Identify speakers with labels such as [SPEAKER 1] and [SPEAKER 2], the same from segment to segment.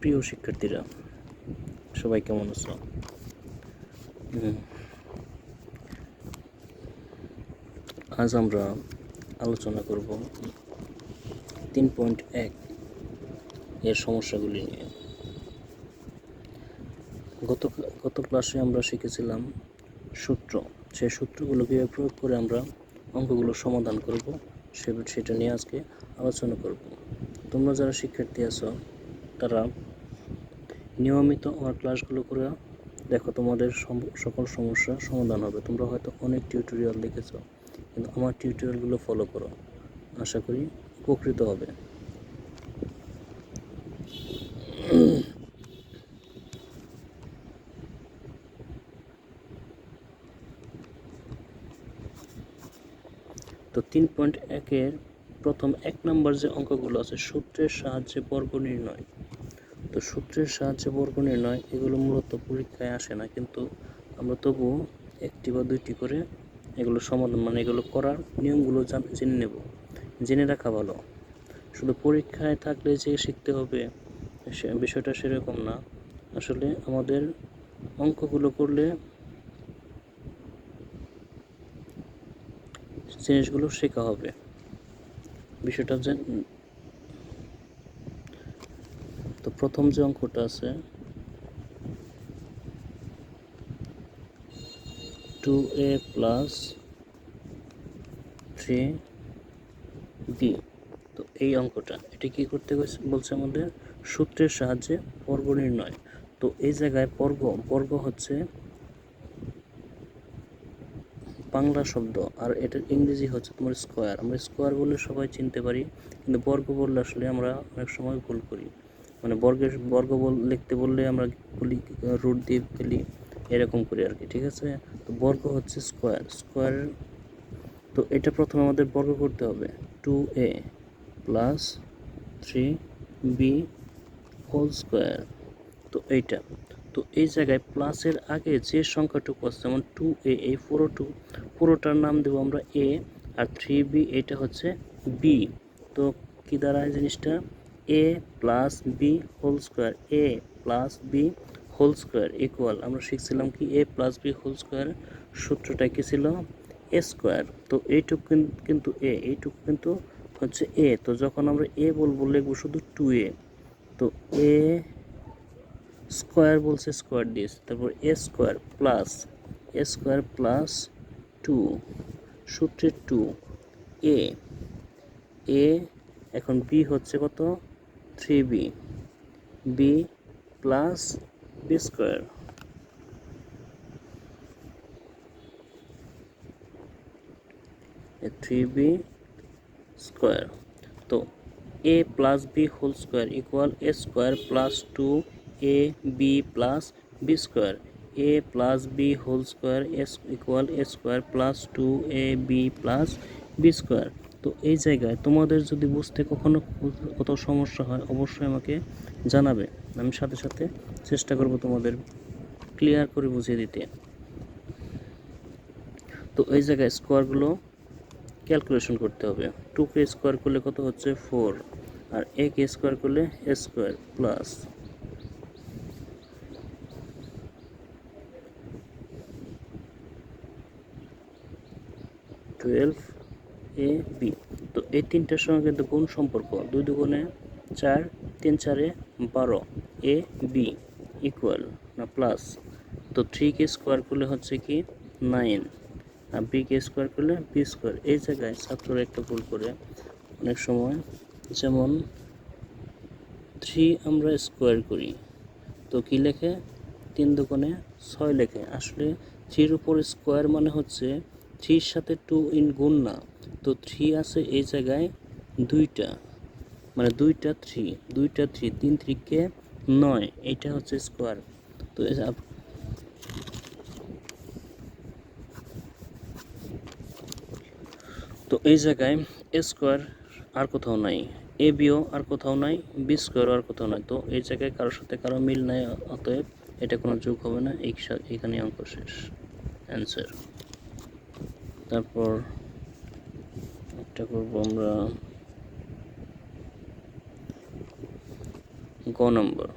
[SPEAKER 1] প্রিয় শিক্ষার্থীরা, সবাই কেমন আছো? আজ আমরা আলোচনা করব তিন পয়েন্ট এক এর সমস্যাগুলি নিয়ে। গত গত ক্লাসে আমরা শিখেছিলাম সূত্র। সেই সূত্রগুলো কীভাবে প্রয়োগ করে আমরা অঙ্কগুলো সমাধান করব। সে, সেটা নিয়ে আজকে আলোচনা করব। তোমরা যারা শিক্ষার্থী আছো, তারা নিয়মিত আমার ক্লাসগুলো করে দেখো তোমাদের সকল সমস্যা সমাধান হবে। তোমরা হয়তো অনেক টিউটোরিয়াল দেখেছ, কিন্তু আমার টিউটোরিয়ালগুলো ফলো করো। আশা করি উপকৃত হবে। তো তিন পয়েন্ট একের প্রথম এক নম্বর যে অঙ্কগুলো আছে, সূত্রের সাহায্যে বর্গ নির্ণয়। সূত্রের সাহায্যে বর্গ নির্ণয়, এগুলো মূলত পরীক্ষায় আসে না, কিন্তু আমরা তবুও একটি বা দুইটি করে এগুলো সমাধান মানে এগুলো করার নিয়মগুলো জেনে নেব। জেনে রাখা ভালো। শুধু পরীক্ষায় থাকলে যে শিখতে হবে, সে বিষয়টা সেরকম না। আসলে আমাদের অঙ্কগুলো করলে জিনিসগুলো শেখা হবে। বিষয়টা তো প্রথম যে অঙ্কটা আছে two A plus three B তো এই অঙ্কটা, এটা কি করতে বলছে আমাদের? সূত্রের সাহায্যে বর্গ নির্ণয়। তো এই জায়গায় বর্গ বর্গ হচ্ছে বাংলা শব্দ, আর এটার ইংরেজি হচ্ছে তোমার স্কোয়ার আমরা স্কোয়ার বললে সবাই চিনতে পারি, কিন্তু বর্গ বললে আসলে আমরা অনেক সময় ভুল করি। মানে বর্গের বর্গ বল, লিখতে বললে আমরা বলি রুট দিয়ে ফেলি, এরকম করি আর কি ঠিক আছে? তো বর্গ হচ্ছে স্কোয়ার স্কোয়ার তো এটা প্রথমে আমাদের বর্গ করতে হবে two A plus three B whole square তো এইটা, তো এই জায়গায় প্লাসের আগে যে সংখ্যাটুকু আছে, যেমন টু এ এই পুরো টু পুরোটার নাম দেবো আমরা এ আর থ্রি বি এটা হচ্ছে বি তো কি দাঁড়ায় জিনিসটা A plus B whole square A plus B whole square equal আমরা শিখছিলাম কি A plus B whole square সূত্রটা কি ছিল? এ স্কোয়ার তো এইটুকু কিন- কিন্তু এ এইটুকু কিন্তু হচ্ছে এ তো যখন আমরা এ বলব, লিখব শুধু টু এ তো এ স্কোয়ার বলছে স্কোয়ার দিস তারপর A square plus A square plus two সূত্রের টু এ এ এখন বি হচ্ছে কত? Three B B plus B square. Three B square. তো A plus B whole square equal A square plus two A B plus B square. A plus B whole square is equal A square plus two A B plus B square. তো এই জায়গায় তোমাদের যদি বুঝতে কখনো কোথাও সমস্যা হয়, অবশ্যই আমাকে জানাবে। আমি সাথে সাথে চেষ্টা করব তোমাদের ক্লিয়ার করে বুঝিয়ে দিতে। তো এই জায়গায় স্কোয়ারগুলো ক্যালকুলেশন করতে হবে। টু কে স্কোয়ার করলে কত হচ্ছে? ফোর আর এ কে স্কোয়ার করলে square plus twelve A, B. তো এই তিনটার সঙ্গে কিন্তু গুণ সম্পর্ক। দুই দুগুণে চার, তিন চারে বারো। এ, বি ইকুয়াল না প্লাস তো থ্রি কে স্কোয়ার করলে হচ্ছে কি নাইন আর বি কে স্কোয়ার করলে বি স্কোয়ার এই জায়গায় ছাত্ররা একটা ভুল করে। অনেক সময় যেমন থ্রি আমরা স্কোয়ার করি। তো কি লেখে? তিন দোকানে ছয় লেখে। আসলে থ্রির উপর স্কোয়ার মানে হচ্ছে থ্রির সাথে টু ইন গুণ না। তো থ্রি আছে এই জায়গায় দুইটা। মানে দুইটা থ্রি দুইটা থ্রি তিন থ্রিকে নয়, এটা হচ্ছে স্কোয়ার তো তো এই জায়গায় এ স্কোয়ার আর কোথাও নাই এ বিও আর কোথাও নাই বি স্কোয়ারও আর কোথাও নাই। তো এই জায়গায় কারোর সাথে কারও মিল নাই, অতএব এটা কোনো যোগ হবে না এখানে অঙ্ক শেষ। অ্যান্সার তারপর চেষ্টা করব আমরা গ নম্বর।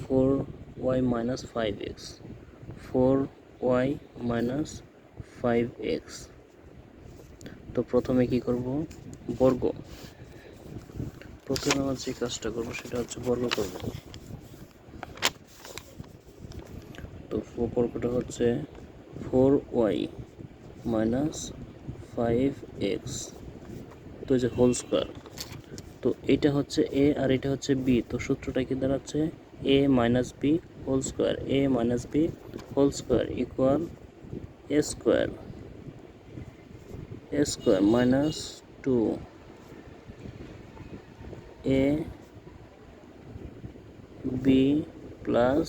[SPEAKER 1] Four Y minus five X four Y minus five X তো প্রথমে কি করব? বর্গ। প্রথমে আমার যে কাজটা করব সেটা হচ্ছে বর্গ করব। তো বর্গটা হচ্ছে four Y minus five X তো যে হোল স্কোয়ার তো এটা হচ্ছে এ আর এটা হচ্ছে বি তো সূত্রটা কি দাঁড়াচ্ছে? A minus B whole square A minus B whole square equal A square A square minus two A B plus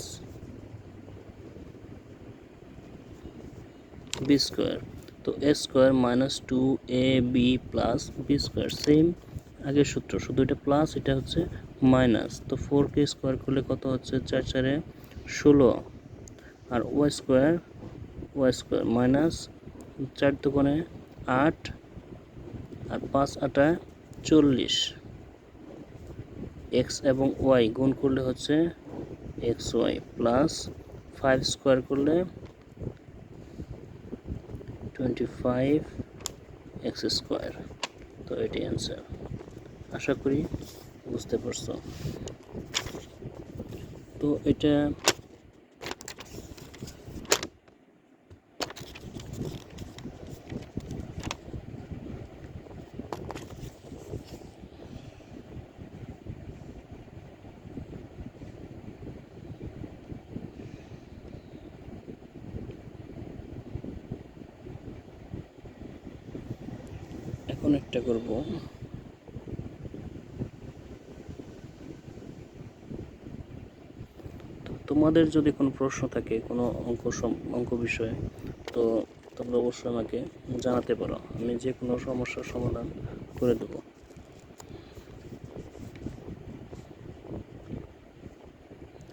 [SPEAKER 1] B square তো A square minus two A B plus B square, same আগের সূত্র, শুধু এটা plus, এটা হচ্ছে minus. তো four কে square করলে কত হচ্ছে? চার চারে ষোলো। আর Y square Y square minus চার দোকানে আট আর পাঁচ আটা চল্লিশ। এক্স এবং ওয়াই গুণ করলে হচ্ছে X Y plus five square করলে টোয়েন্টি ফাইভ এক্স স্কোয়ার তো এটি অ্যান্সার আশা করি বুঝতে পারছ। তো এটা একটা করব। তোমাদের যদি কোনো প্রশ্ন থাকে, কোনো অঙ্ক অঙ্ক বিষয়ে, তো তোমরা অবশ্যই আমাকে জানাতে পারো। আমি যে কোনো সমস্যার সমাধান করে দেবো।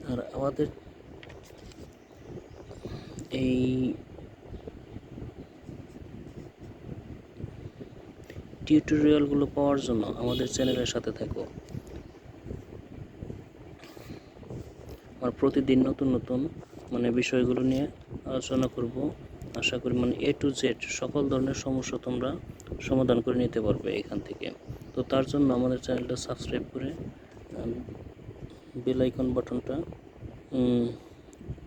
[SPEAKER 1] আর আমাদের এই টিউটোরিয়ালগুলো পাওয়ার জন্য আমাদের চ্যানেলের সাথে থাকো। আর প্রতিদিন নতুন নতুন মানে বিষয়গুলো নিয়ে আলোচনা করব। আশা করি মানে এ টু জেড সকল ধরনের সমস্যা তোমরা সমাধান করে নিতে পারবে এখান থেকে। তো তার জন্য আমাদের চ্যানেলটা সাবস্ক্রাইব করে বেল আইকন বাটনটা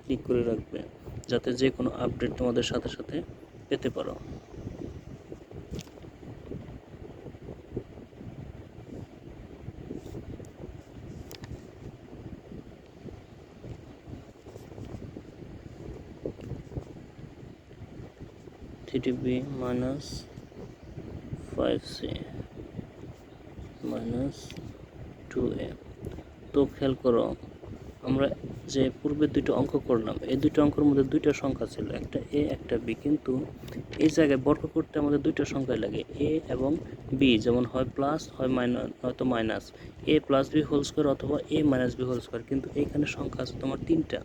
[SPEAKER 1] ক্লিক করে রাখবে। যাতে যে কোনো আপডেট তোমাদের সাথে সাথে পেতে পারো। Minus five C minus two A তো খেয়াল করো, আমরা যে পূর্বে দুটো অঙ্ক করলাম, এই দুটো অঙ্কের মধ্যে দুইটা সংখ্যা ছিল, একটা এ একটা বি কিন্তু এই জায়গায় বর্গ করতে আমাদের দুইটা সংখ্যাই লাগে এ এবং বি যেমন হয় প্লাস হয় মাইনাস হয়তো minus A plus B whole square অথবা A minus B whole square কিন্তু এইখানে সংখ্যা আছে তোমার তিনটা।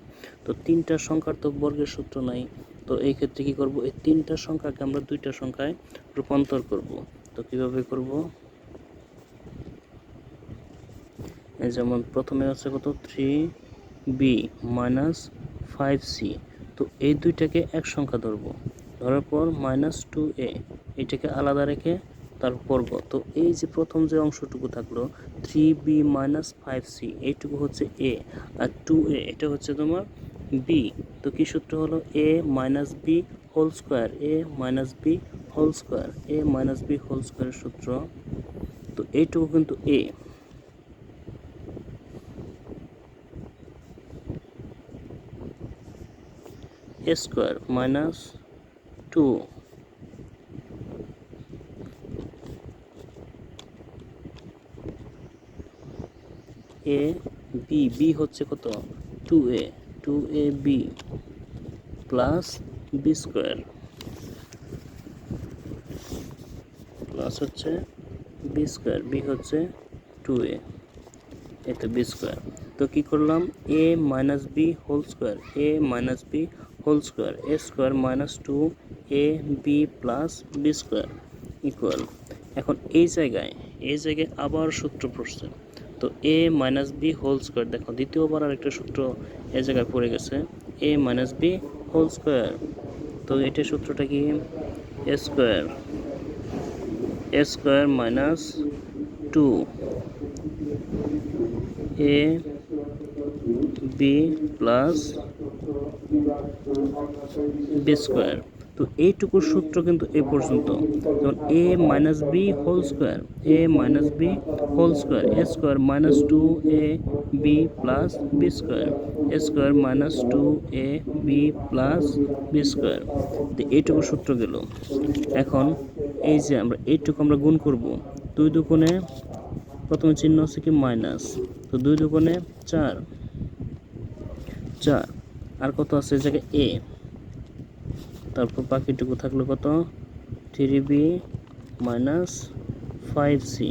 [SPEAKER 1] তো তিনটা সংখ্যার তো বর্গের সূত্র নাই। তো এই ক্ষেত্রে কী করব? এই তিনটা সংখ্যাকে আমরা দুইটা সংখ্যায় রূপান্তর করব। তো কীভাবে করব? যেমন প্রথমে আছে কত? Three B minus five C তো এই দুইটাকে এক সংখ্যা ধরবো। ধরার পর মাইনাস টু এ এটাকে আলাদা রেখে তার বর্গ তো এই যে প্রথম যে অংশটুকু থাকল three B minus five C এইটুকু হচ্ছে এ আর টু এ এটা হচ্ছে তোমার বি তো কি সূত্র হলো? A minus B whole square A minus B whole square A minus B whole স্কোয়ারের সূত্র। তো এইটুকু কিন্তু এ a square minus 2 a, b b হচ্ছে কত? 2a 2ab plus b square plus হচ্ছে b স্কোয়ার b হচ্ছে 2a এতে বি স্কোয়ার তো কি করলাম? A minus B whole square A minus B whole square A square minus two A B plus B square equal এখন এই জায়গায় এই জায়গায় আবার সূত্র পড়ছে। তো A minus B whole square দেখো, দ্বিতীয়বার আর একটা সূত্র এ জায়গায় পড়ে গেছে। A minus B whole square তো এটার সূত্রটা কি? A square A square minus two A B plus B square তো এইটুকুর সূত্র কিন্তু এ পর্যন্ত। যেমন A minus B whole square A minus B whole square A square minus two A B plus B square A square minus two A B plus B square তো এইটুকু সূত্র গেল। এখন এই যে আমরা এইটুকু আমরা গুণ করব, দুই দুগুণে প্রথমে চিহ্ন হচ্ছে কি মাইনাস তো দুই দুগুণে চার চার। আর কত আছে? এই জায়গায় এ তারপর বাকিটুকু থাকল কত? Three B minus five C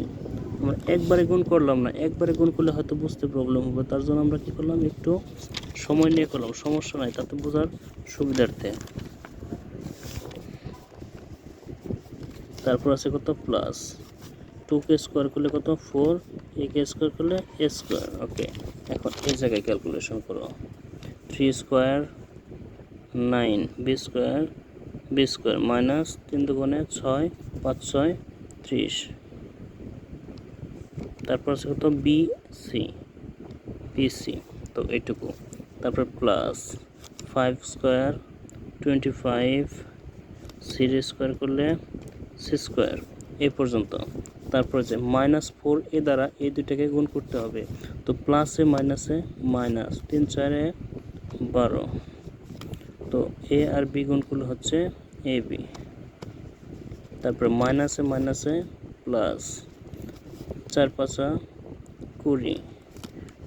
[SPEAKER 1] আমরা একবারে গুণ করলাম না, একবারে গুণ করলে হয়তো বুঝতে প্রবলেম হবে। তার জন্য আমরা কি করলাম? একটু সময় নিয়ে করলাম, সমস্যা নাই, তাতে বোঝার সুবিধার্থে। তারপর আছে কত? প্লাস টু কে স্কোয়ার করলে কত? ফোর এ কে স্কোয়ার করলে এ স্কোয়ার ওকে এখন এই জায়গায় ক্যালকুলেশন করো। Three square nine B square B square minus তিন দুগুণে ছয়, পাঁচ ছয়, ত্রিশ। তারপর আছে কত? B C B C. তো এইটুকু। তারপর plus five square twenty five সির স্কোয়ার করলে সি স্কোয়ার এই পর্যন্ত। তারপর যে মাইনাস ফোর এ দ্বারা এই দুইটাকে গুণ করতে হবে। তো প্লাসে মাইনাসে মাইনাস তিন চারে বারো। তো এ আর বি গুণ হচ্ছে এ বি তারপরে মাইনাসে মাইনাসে প্লাস চার পাঁচা কুড়ি।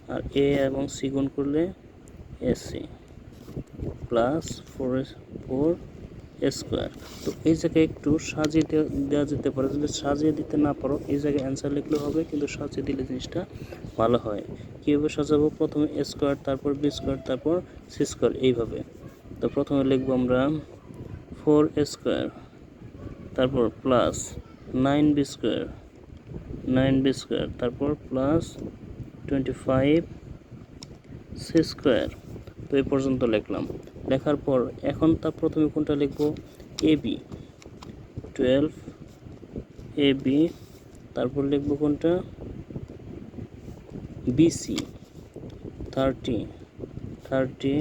[SPEAKER 1] আর এ এবং সি গুণ করলে AC plus four four square তো এই জায়গায় একটু সাজিয়ে দেওয়া- যেতে পারে। যদি সাজিয়ে দিতে না পারো, এই জায়গায় অ্যান্সার লিখলেও হবে, কিন্তু সাজিয়ে দিলে জিনিসটা ভালো হয়। কীভাবে সাজাবো? প্রথমে স্কোয়ার তারপর বি স্কোয়ার তারপর সি স্কোয়ার এইভাবে। তো প্রথমে লিখব আমরা ফোর স্কোয়ার, তারপর plus nine B square, nine B square, তারপর plus twenty five C square. তো এই পর্যন্ত লিখলাম। লেখার পর এখন তার প্রথমে কোনটা লিখব? A B. Twelve A B, তারপর লিখব কোনটা? BC thirty thirty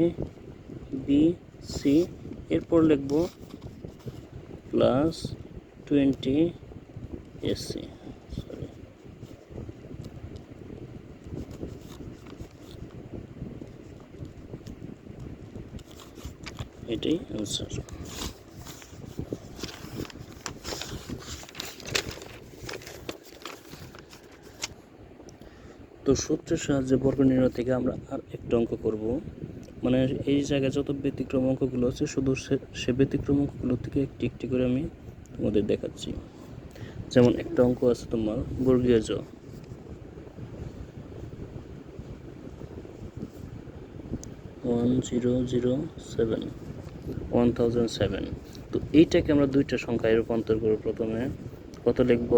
[SPEAKER 1] B C এরপর লিখব প্লাস টোয়েন্টি এসি সরি এটাই অ্যান্সার তো সূত্রের সাহায্যে বর্গ নির্ণয় থেকে আমরা আর একটা অঙ্ক করব। মানে এই জায়গায় যত ব্যতিক্রম অঙ্কগুলো আছে, শুধু সে- ব্যতিক্রম অঙ্কগুলো থেকে একটি একটি করে আমি তোমাদের দেখাচ্ছি। যেমন একটা অঙ্ক আছে তোমার বর্গীয় জ। One zero zero seven one thousand seven তো এইটাকে আমরা দুইটা সংখ্যায় রূপান্তর করব প্রথমে। কত লিখব?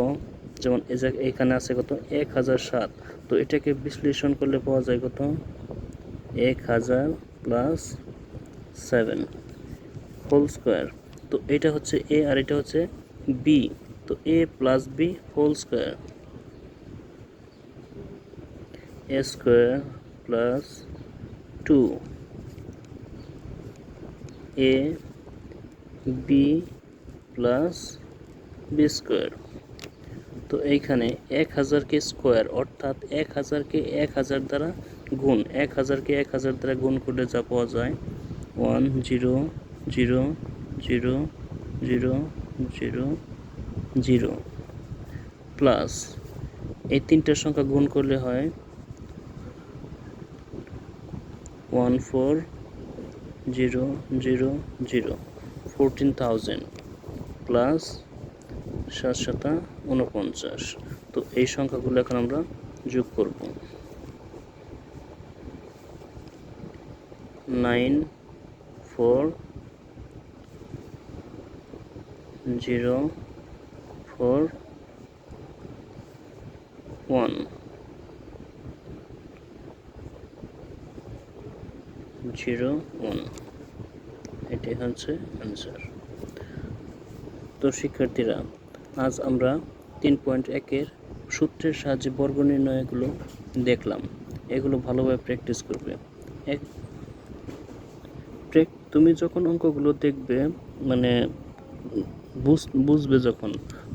[SPEAKER 1] যেমন এখানে আছে কত? এক হাজার সাত। তো এটাকে বিশ্লেষণ করলে পাওয়া যায় কত? এক হাজার প্লাস সেভেন হোল স্কোয়ার তো এটা হচ্ছে এ আর এটা হচ্ছে বি তো A plus B whole square A square plus two A B plus B square তো এইখানে এক হাজারকে স্কোয়ার অর্থাৎ এক হাজারকে এক হাজার দ্বারা গুণ, এক হাজারকে এক হাজার দ্বারা গুণ করলে যা পাওয়া যায় one zero zero zero zero zero zero plus এই তিনটার সংখ্যা গুণ করলে হয় one four zero zero zero fourteen thousand plus সাত সাতা উনপঞ্চাশ তো এই সংখ্যাগুলো এখন আমরা যোগ করব। Nine four zero four one. Zero one. এটি হচ্ছে অ্যান্সার তো শিক্ষার্থীরা, আজ আমরা তিন পয়েন্ট একের সূত্রের সাহায্যে বর্গ নির্ণয়গুলো দেখলাম। এগুলো ভালোভাবে প্র্যাকটিস করবে। এক তুমি যখন অঙ্কগুলো দেখবে মানে বুঝ- বুঝবে যখন,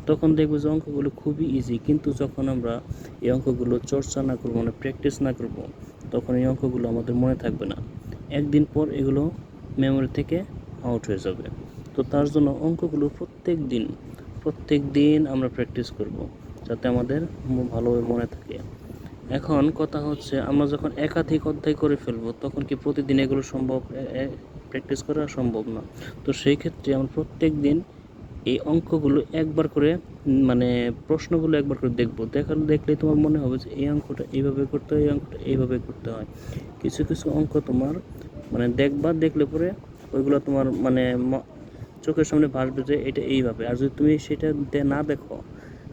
[SPEAKER 1] তখন দেখবে যে অঙ্কগুলো খুবই ইজি কিন্তু যখন আমরা এই অঙ্কগুলো চর্চা না করব মানে প্র্যাকটিস না করব, তখন এই অঙ্কগুলো আমাদের মনে থাকবে না। একদিন পর এগুলো মেমোরি থেকে আউট হয়ে যাবে। তো তার জন্য অঙ্কগুলো প্রত্যেক দিন প্রত্যেক দিন আমরা প্র্যাকটিস করব, যাতে আমাদের ভালোভাবে মনে থাকে। এখন কথা হচ্ছে, আমরা যখন একাধিক অধ্যায় করে ফেলব, তখন কি প্রতিদিন এগুলো সম্ভব? প্র্যাকটিস করা সম্ভব না। তো সেই ক্ষেত্রে আমরা প্রত্যেক দিন এই অঙ্কগুলো একবার করে মানে প্রশ্নগুলো একবার করে দেখব। দেখার দেখলে তোমার মনে হবে যে এই অঙ্কটা এইভাবে করতে হয়, এই অঙ্কটা এইভাবে করতে হয়। কিছু কিছু অঙ্ক তোমার মানে দেখবা, দেখলে পরে ওইগুলো তোমার মানে চোখের সামনে ভাসবে যে এটা এইভাবে। আর যদি তুমি সেটা না দেখো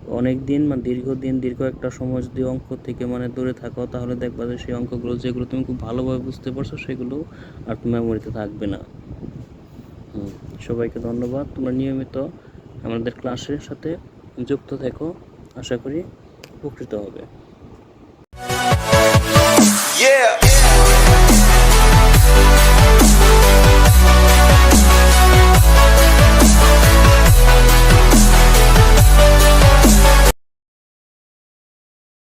[SPEAKER 1] অনেক দিন মানে দীর্ঘদিন, দীর্ঘ একটা সময় যদি অঙ্ক থেকে মানে দূরে থাকো, তাহলে দেখবা যে সেই অঙ্কগুলো যেগুলো তুমি খুব ভালোভাবে বুঝতে পারছ, সেগুলো আর মেমোরিতে থাকবে না। সবাইকে ধন্যবাদ। তোমরা নিয়মিত আমাদের ক্লাসের সাথে যুক্ত থেকো। আশা করি উপকৃত হবে।
[SPEAKER 2] Yeah.